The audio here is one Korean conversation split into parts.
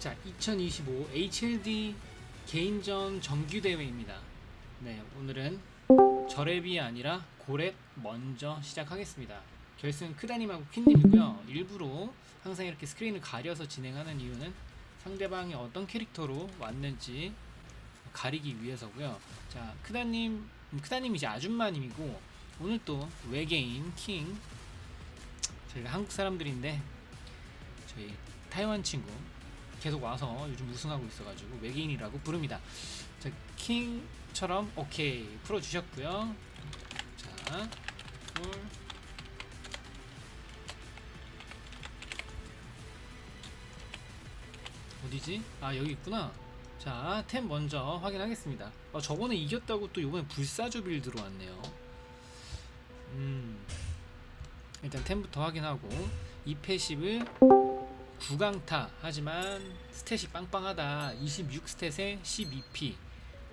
자, 2025 HLD 개인전 정규 대회입니다. 네, 오늘은 저랩이 아니라 고랩 먼저 시작하겠습니다. 결승 크다님하고 퀸님이고요. 일부러 항상 이렇게 스크린을 가려서 진행하는 이유는 상대방이 어떤 캐릭터로 왔는지 가리기 위해서고요. 자, 크다님, 음, 크다님 이제 아줌마님이고 오늘 또 외계인 킹 저희가 한국 사람들인데 저희 타이완 친구 계속 와서 요즘 우승하고 있어가지고 외계인이라고 부릅니다. 자, 킹처럼 오케이 풀어주셨고요. 자, 물 어디지? 아 여기 있구나. 자, 템 먼저 확인하겠습니다. 아, 저번에 이겼다고 또 이번에 불사조 빌드로 왔네요. 음, 일단 템부터 확인하고 이 패시브 9강타 하지만 스탯이 빵빵하다 26스탯에 12p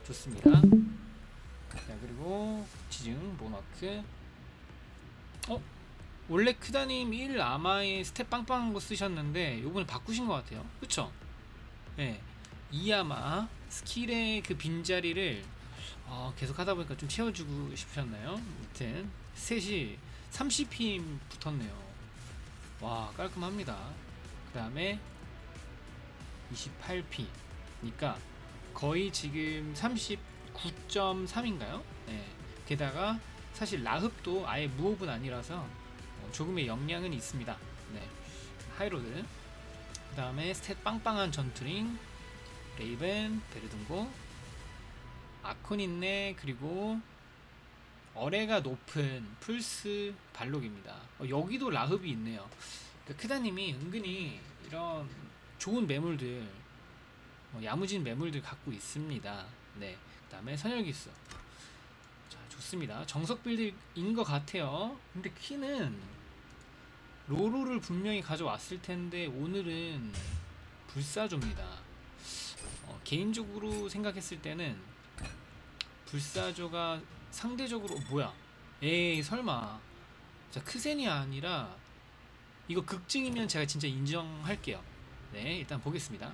좋습니다 자 그리고 지증 모너크 어? 원래 크다님 1 아마의 스탯 빵빵한 거 쓰셨는데 요번에 바꾸신 것 같아요 그쵸? 네. 이아마 스킬의 그 빈자리를 어, 계속 하다 보니까 좀 채워주고 싶으셨나요? 아무튼 셋이 30p 붙었네요 와 깔끔합니다 그 다음에 28p 니까 거의 지금 39.3인가요? 네. 게다가 사실 라흡도 아예 무호흡은 아니라서 어, 조금의 영향은 있습니다. 네. 하이로드 그 다음에 스탯 빵빵한 전투링 레이븐 베르둥고 아콘있네 그리고 어뢰가 높은 플스 발록입니다. 어, 여기도 라흡이 있네요. 그러니까 크다님이 은근히 이런 좋은 매물들 어, 야무진 매물들 갖고 있습니다. 네. 그 다음에 선열기수. 자 좋습니다. 정석 빌드인 것 같아요. 근데 퀸은 로로를 분명히 가져왔을 텐데 오늘은 불사조입니다. 어, 개인적으로 생각했을 때는 불사조가 상대적으로 어, 뭐야? 에이 설마. 자 크센이 아니라 이거 극증이면 제가 진짜 인정할게요. 네, 일단 보겠습니다.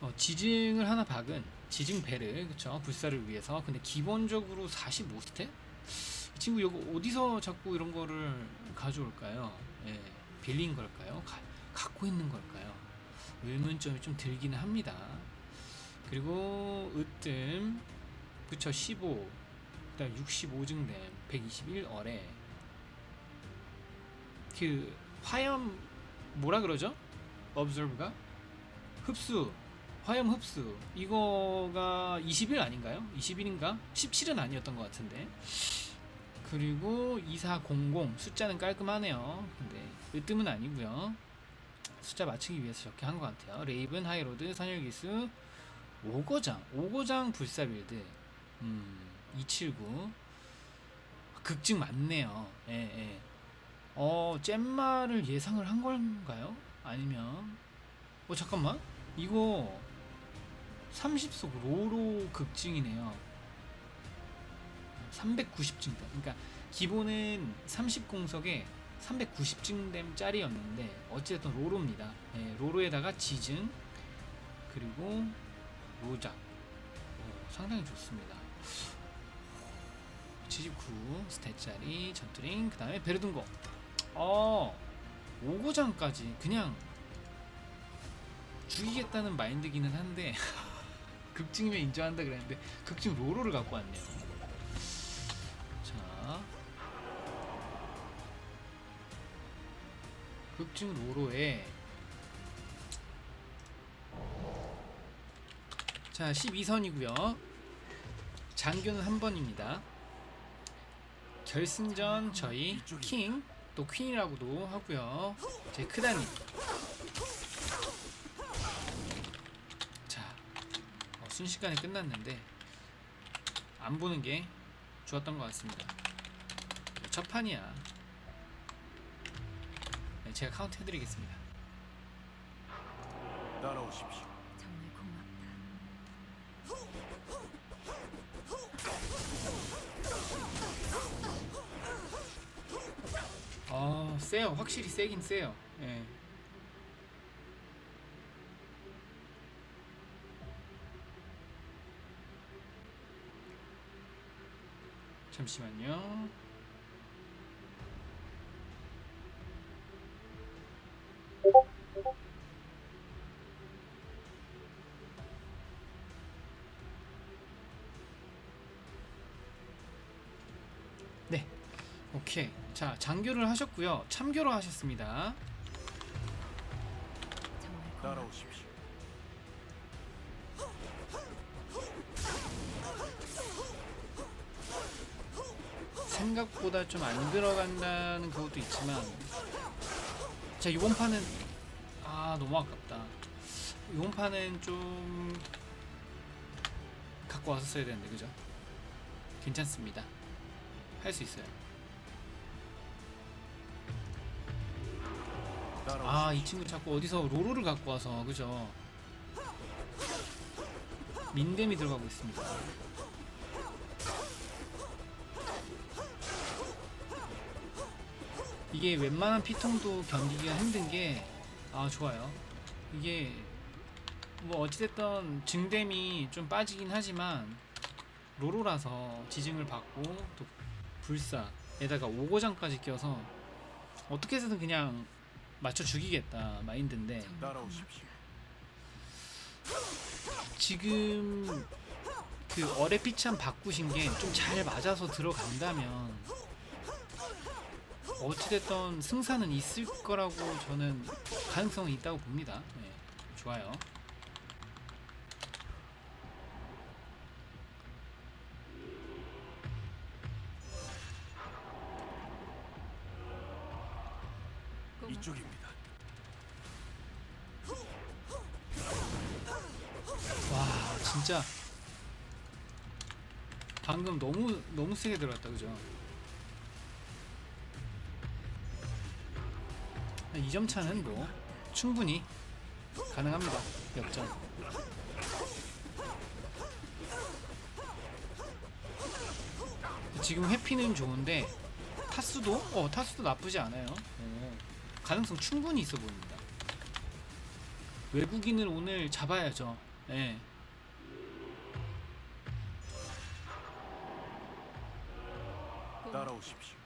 어, 지증을 하나 박은 지증 배를 그쵸 불사를 위해서 근데 기본적으로 45스텝? 이 친구 이거 어디서 자꾸 이런 거를 가져올까요? 예, 빌린 걸까요? 가, 갖고 있는 걸까요? 의문점이 좀 들기는 합니다. 그리고 으뜸 그쵸 15 그다음 65증댐 121 어뢰 그 화염 뭐라 그러죠? observe가? 흡수. 화염 흡수. 이거가 20일 아닌가요? 20일인가? 17은 아니었던 것 같은데. 그리고 2400 숫자는 깔끔하네요. 근데 으뜸은 아니고요. 숫자 맞추기 위해서 적게 한 것 같아요. 레이븐 하이로드 선열기수 오거장. 오거장 불사빌드. 음, 279 극증 맞네요. 예, 예. 어, 잼마를 예상을 한 건가요? 아니면 어 잠깐만. 이거 30속 로로 극증이네요. 390증댐 그러니까 기본은 30공석에 390증댐 짜리였는데 어찌됐든 로로입니다. 예, 로로에다가 지증 그리고 로작 오, 상당히 좋습니다. 79 스탯짜리 전투링 그 다음에 베르둥고 어 5고장까지 그냥 죽이겠다는 마인드기는 한데 극증이면 인정한다 그랬는데 극증 로로를 갖고 왔네요. 자 극증 로로에 자 12선이고요. 장교는 한 번입니다. 결승전 저희 킹 또 퀸이라고도 하고요. 제 크다니. 자, 어, 순식간에 끝났는데 안 보는 게 좋았던 것 같습니다. 첫 판이야. 네, 제가 카운트 해드리겠습니다. 따라오십시오. 확실히 세긴 세요. 예. 잠시만요. 네. 오케이. 자, 장교를 하셨고요. 참교로 하셨습니다. 따라오십시오. 생각보다 좀 안 들어간다는 그것도 있지만 자 이번 판은 아 너무 아깝다 이번 판은 좀 갖고 왔었어야 되는데 그죠 괜찮습니다 할 수 있어요 아 이 친구 자꾸 어디서 로로를 갖고 와서 그죠? 민댐이 들어가고 있습니다. 이게 웬만한 피통도 견디기가 힘든 게 아 좋아요. 이게 뭐 어찌됐든 증댐이 좀 빠지긴 하지만 로로라서 지증을 받고 또 불사에다가 오고장까지 껴서 어떻게 해서든 그냥 맞춰 죽이겠다 마인드인데. 지금 그 어레피참 바꾸신 게 좀 잘 맞아서 들어간다면 어찌됐든 승산은 있을 거라고 저는 가능성은 있다고 봅니다. 네, 좋아요. 진짜 방금 너무 너무 세게 들어갔다 그죠? 2점 차는 뭐 충분히 가능합니다 역전. 지금 회피는 좋은데 타수도 어 타수도 나쁘지 않아요. 어, 가능성 충분히 있어 보입니다. 외국인을 오늘 잡아야죠. 예. 따라오십시오.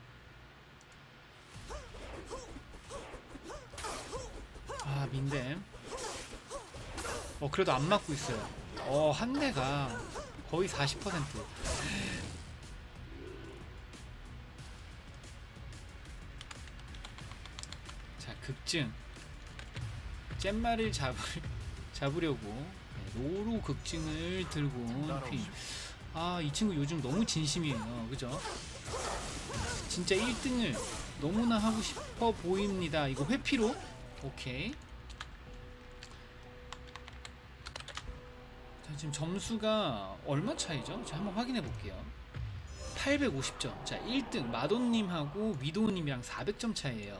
아 민댐 어 그래도 안 맞고 있어요 어 한 대가 거의 40%자 극증 잼마를 잡을, 잡으려고 네, 로로 극증을 들고 핀. 따라오십시오. 아, 이 친구 요즘 너무 진심이에요. 그죠? 진짜 1등을 너무나 하고 싶어 보입니다. 이거 회피로? 오케이. 자, 지금 점수가 얼마 차이죠? 자, 한번 확인해 볼게요. 850점. 자, 1등 마돈님하고 위도우님이랑 400점 차이에요.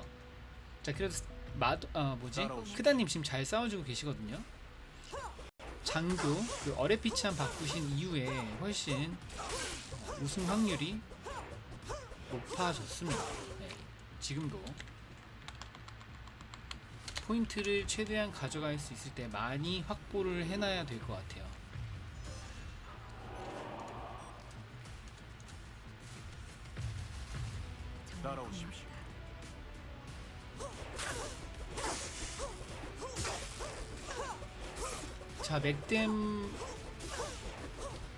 자, 그래도 마도 아 뭐지? 크다님 지금 잘 싸워주고 계시거든요. 장교 그 어레피치한 바꾸신 이후에 훨씬 어, 우승 확률이 높아졌습니다. 네, 지금도 포인트를 최대한 가져갈 수 있을 때 많이 확보를 해놔야 될 것 같아요. 따라오십시오. 자 맥댐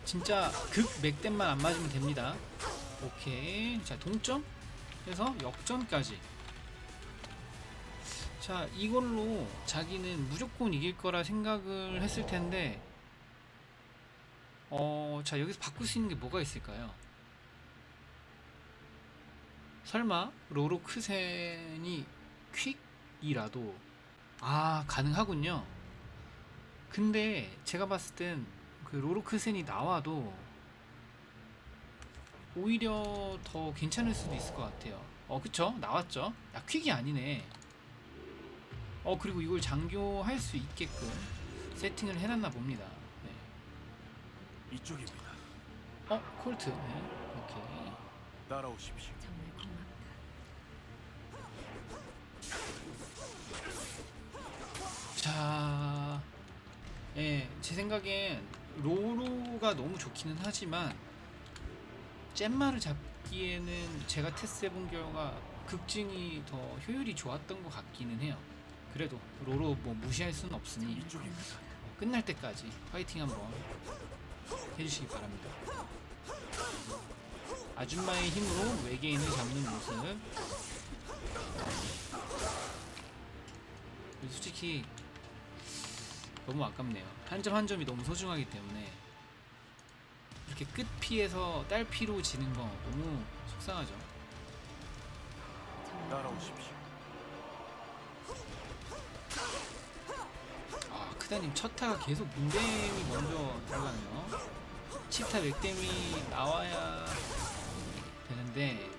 진짜 극 맥댐만 안 맞으면 됩니다. 오케이 자 동점 해서 역전까지 자 이걸로 자기는 무조건 이길 거라 생각을 했을 텐데 어 자 여기서 바꿀 수 있는 게 뭐가 있을까요? 설마 로로 크센이 퀵이라도 아 가능하군요. 근데 제가 봤을 땐 그 로로크센이 나와도 오히려 더 괜찮을 수도 있을 것 같아요. 어, 그쵸? 나왔죠? 야, 퀵이 아니네. 어, 그리고 이걸 장교할 수 있게끔 세팅을 해놨나 봅니다. 네. 이쪽입니다. 어, 콜트. 네. 오케이. 따라오십시오. 정말 고맙다. 자, 예, 제 생각엔 로로가 너무 좋기는 하지만 잼마를 잡기에는 제가 테스트해본 결과 극증이 더 효율이 좋았던 것 같기는 해요. 그래도 로로 뭐 무시할 수는 없으니 이쪽입니다. 끝날 때까지 파이팅 한번 해주시기 바랍니다. 아줌마의 힘으로 외계인을 잡는 모습. 솔직히 너무 아깝네요. 한 점 한 점이 너무 소중하기 때문에 이렇게 끝 피해서 딸 피로 지는 거 너무 속상하죠. 따라오십시오. 아 크다님 첫 타가 계속 문댐이 먼저 들어가네요 치타 맥댐이 나와야 되는데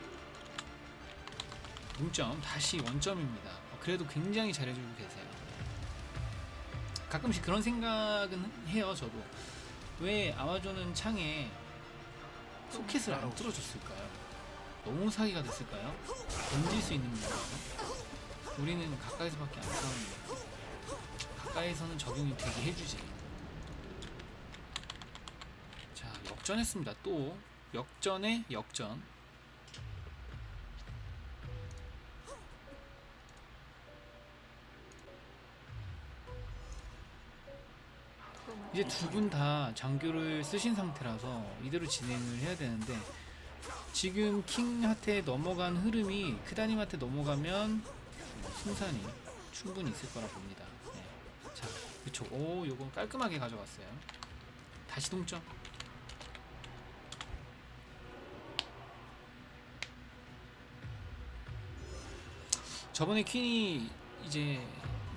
동점 다시 원점입니다 어, 그래도 굉장히 잘해주고 계세요 가끔씩 그런 생각은 해요 저도 왜 아마존은 창에 소켓을 안 뚫어줬을까요? 너무 사기가 됐을까요? 던질 수 있는 건가요? 우리는 가까이서밖에 안 싸우는데 가까이서는 적용이 되게 해주지. 자, 역전했습니다. 또 역전의 역전. 이제 두 분 다 장교를 쓰신 상태라서 이대로 진행을 해야 되는데 지금 킹한테 넘어간 흐름이 크다님한테 넘어가면 승산이 충분히 있을 거라 봅니다. 네. 자, 그쵸. 오, 요건 깔끔하게 가져갔어요. 다시 동점. 저번에 퀸이 이제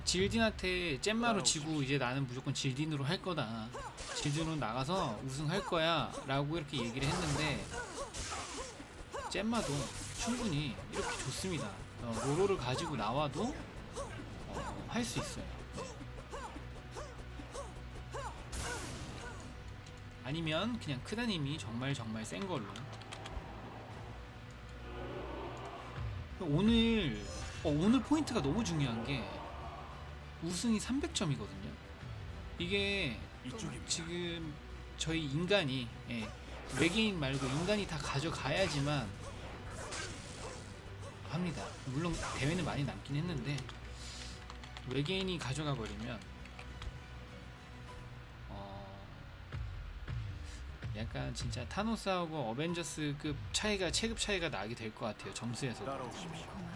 질딘한테 잼마로 지고 이제 나는 무조건 질딘으로 할 거다. 질딘으로 나가서 우승할 거야. 라고 이렇게 얘기를 했는데 잼마도 충분히 이렇게 좋습니다. 어, 로로를 가지고 나와도 어, 할수 있어요. 아니면 그냥 크다님이 정말 정말 센 걸로. 오늘 어, 오늘 포인트가 너무 중요한 게 우승이 300점이거든요. 이게 이쪽입니다. 지금 저희 인간이 예, 외계인 말고 인간이 다 가져가야지만 합니다. 물론 대회는 많이 남긴 했는데 외계인이 가져가 버리면 어 약간 진짜 타노스하고 어벤져스급 차이가 체급 차이가 나게 될 것 같아요 점수에서. 따라오십시오.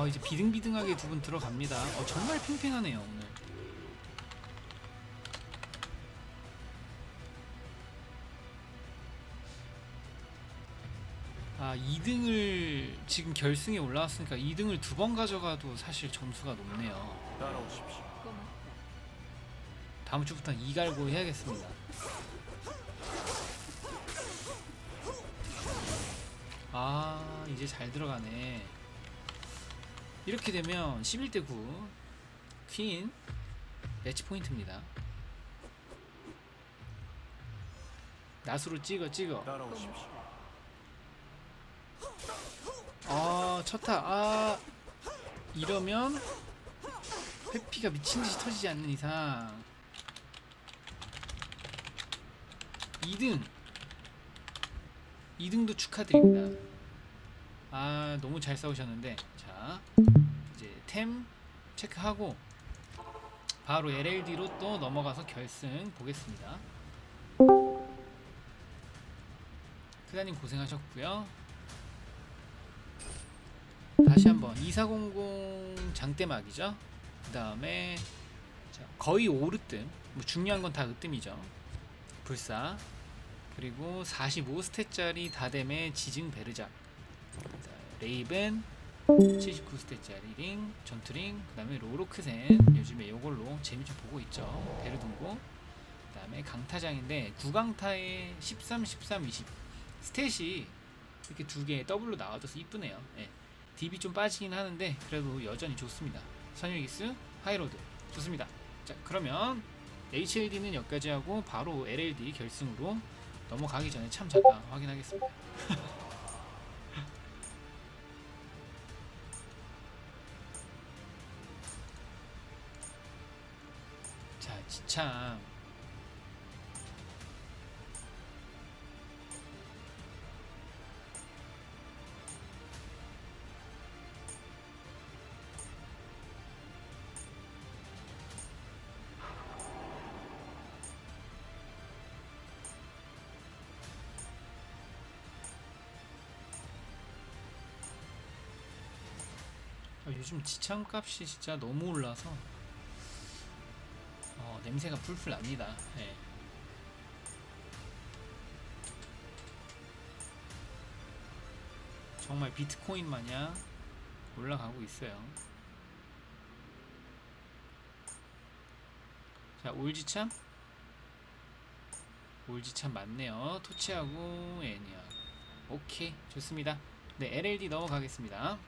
아 이제 비등비등하게 두 분 들어갑니다. 어, 정말 팽팽하네요 오늘. 아 2등을 지금 결승에 올라왔으니까 2등을 두 번 가져가도 사실 점수가 높네요. 따라오십시오. 다음 주부터 2 갈고 해야겠습니다. 아 이제 잘 들어가네. 이렇게 되면 11대 9 퀸 매치 포인트입니다. 낫으로 찍어 찍어. 아 첫타 아 이러면 회피가 미친 듯이 터지지 않는 이상 2등 2등도 축하드립니다. 아 너무 잘 싸우셨는데 자 템 체크하고 바로 LLD로 또 넘어가서 결승 보겠습니다. 크다님 고생하셨고요. 다시 한번 2400 장대막이죠. 그 다음에 거의 5르뜸 뭐 중요한 건 다 으뜸이죠. 불사 그리고 45스탯짜리 다뎀의 지증 베르작 자, 레이븐 79스탯짜리 링 전투링 그 다음에 로로크센 요즘에 이걸로 재미 좀 보고 있죠. 베르둥고 그 다음에 강타장인데 9강타에 13, 13, 20 스탯이 이렇게 두 개 더블로 나와줘서 이쁘네요. 예. DB 좀 빠지긴 하는데 그래도 여전히 좋습니다. 선율기스 하이로드 좋습니다. 자 그러면 HLD는 여기까지 하고 바로 LLD 결승으로 넘어가기 전에 참 잠깐 확인하겠습니다. 참. 아, 요즘 지참 값이 진짜 너무 올라서 어, 냄새가 풀풀 납니다. 예. 정말 비트코인 마냥 올라가고 있어요. 자, 올지참? 올지참 맞네요. 토치하고 애니야. 오케이, 좋습니다. 네, LLD 넘어가겠습니다.